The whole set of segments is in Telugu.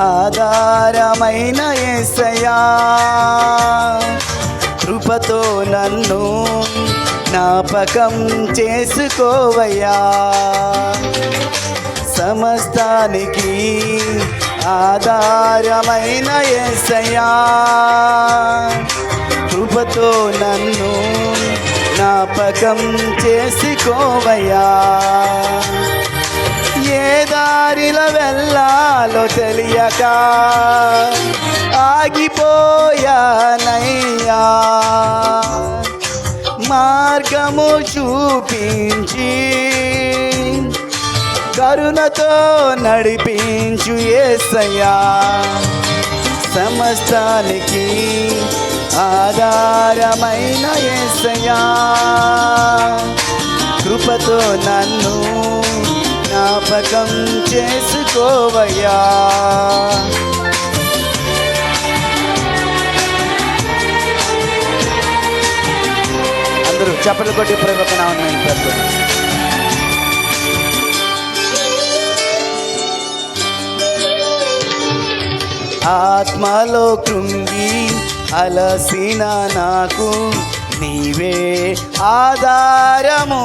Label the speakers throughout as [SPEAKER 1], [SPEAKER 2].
[SPEAKER 1] ఆధారమైన ఏసయ్యా కృపతో నన్ను జ్ఞాపకం చేసుకోవయ్యా. సమస్తానికి ఆధారమైన ఎసయా కృపతో నన్ను జ్ఞాపకం చేసుకోవయ్యా. దారిలో వెళ్ళాలో తెలియక ఆగిపోయానయ్యా. మార్గము చూపించి కరుణతో నడిపించు ఏసయ్యా. సమస్తానికి ఆధారమైన ఏసయ్యా. కృపతో నన్ను జ్ఞాపకం చేసుకోవయ్యా. అందరూ చప్పట్లు కొట్టి ప్రభు నామం పెద్ద ఆత్మలో కృంగి అలసిన నాకు నీవే ఆధారము.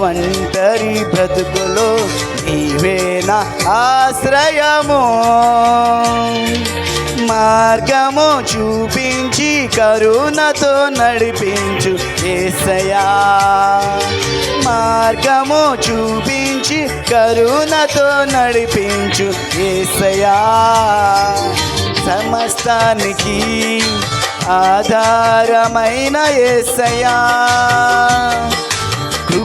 [SPEAKER 1] ఒంటరి బ్రతుకులో నీవే ఆశ్రయము? మార్గము చూపించి కరుణతో నడిపించు ఏసయా మార్గము చూపించి కరుణతో నడిపించు ఏసయా సమస్తానికి ఆధారమైన ఏసయా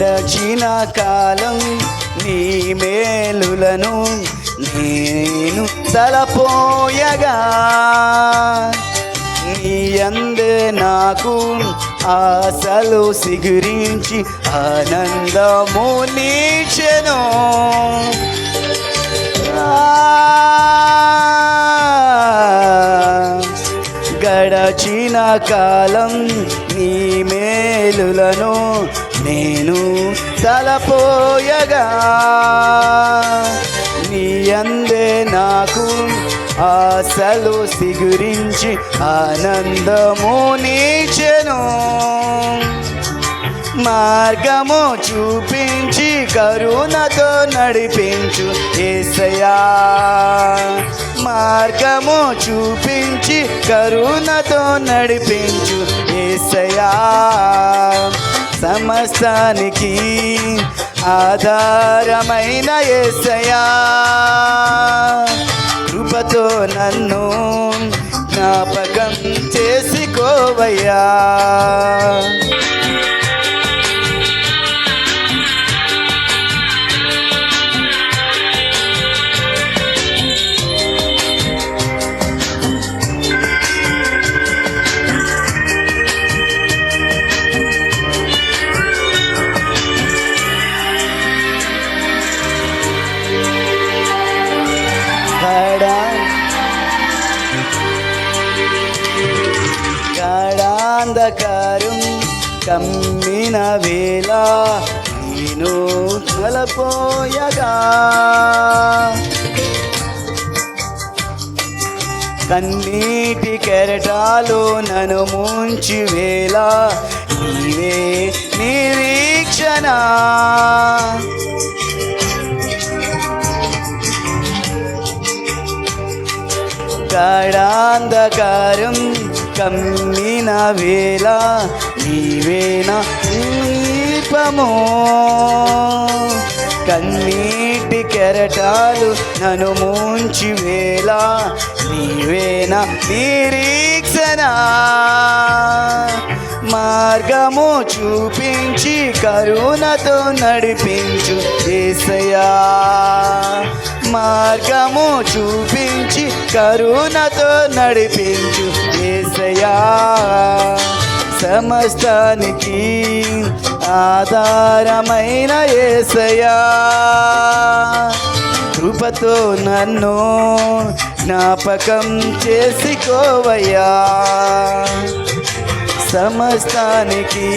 [SPEAKER 1] గడచిన కాలం నీ మేలులను నేను తలపోయగా. నీ అందే నాకు ఆశలు సిగురించి ఆనందము నీచెను. గడచిన కాలం నీ మేలులను నేను తలపోయగా నీ అందే నాకు ఆశలు సిగురించి ఆనందము నీచెను. మార్గము చూపించి కరుణతో నడిపించు ఏసయా మార్గము చూపించి కరుణతో నడిపించు ఏసయా సమస్తానికి ఆధారమైన ఏసయా కృపతో నన్ను జ్ఞాపకం చేసుకోవయ్యా. అంధకారం కమ్మిన వేళ నేను నలపోయగా కన్నీటి కెరటాలు నన్ను ముంచి వేళ నీవే నిరీక్షణ గాఢాంధకారం కమ్మిన వేళ నీవేనా దీపము కన్నీటి కెరటాలు నన్ను ముంచి వేళ నీవేనా నిరీక్షణ మార్గము చూపించి కరుణతో నడిపించు. ఏసయా మార్గము చూపించి కరుణతో నడిపించు. ఏసయా సమస్తానికి ఆధారమైన ఏసయా కృపతో నన్ను జ్ఞాపకం చేసుకోవయ్యా. సమస్తానికి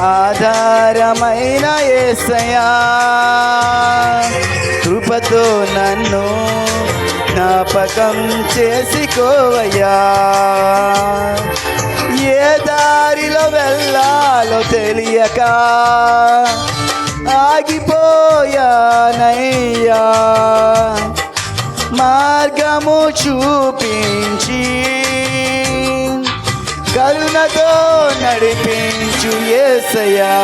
[SPEAKER 1] ఆధారమైన ఏసయా కృపతో నన్ను జ్ఞాపకం చేసుకోవయ్యా. ఏ దారిలో వెళ్ళాలో తెలియక ఆగిపోయానయ్యా. మార్గము చూపించి నడిపించు ఏసయా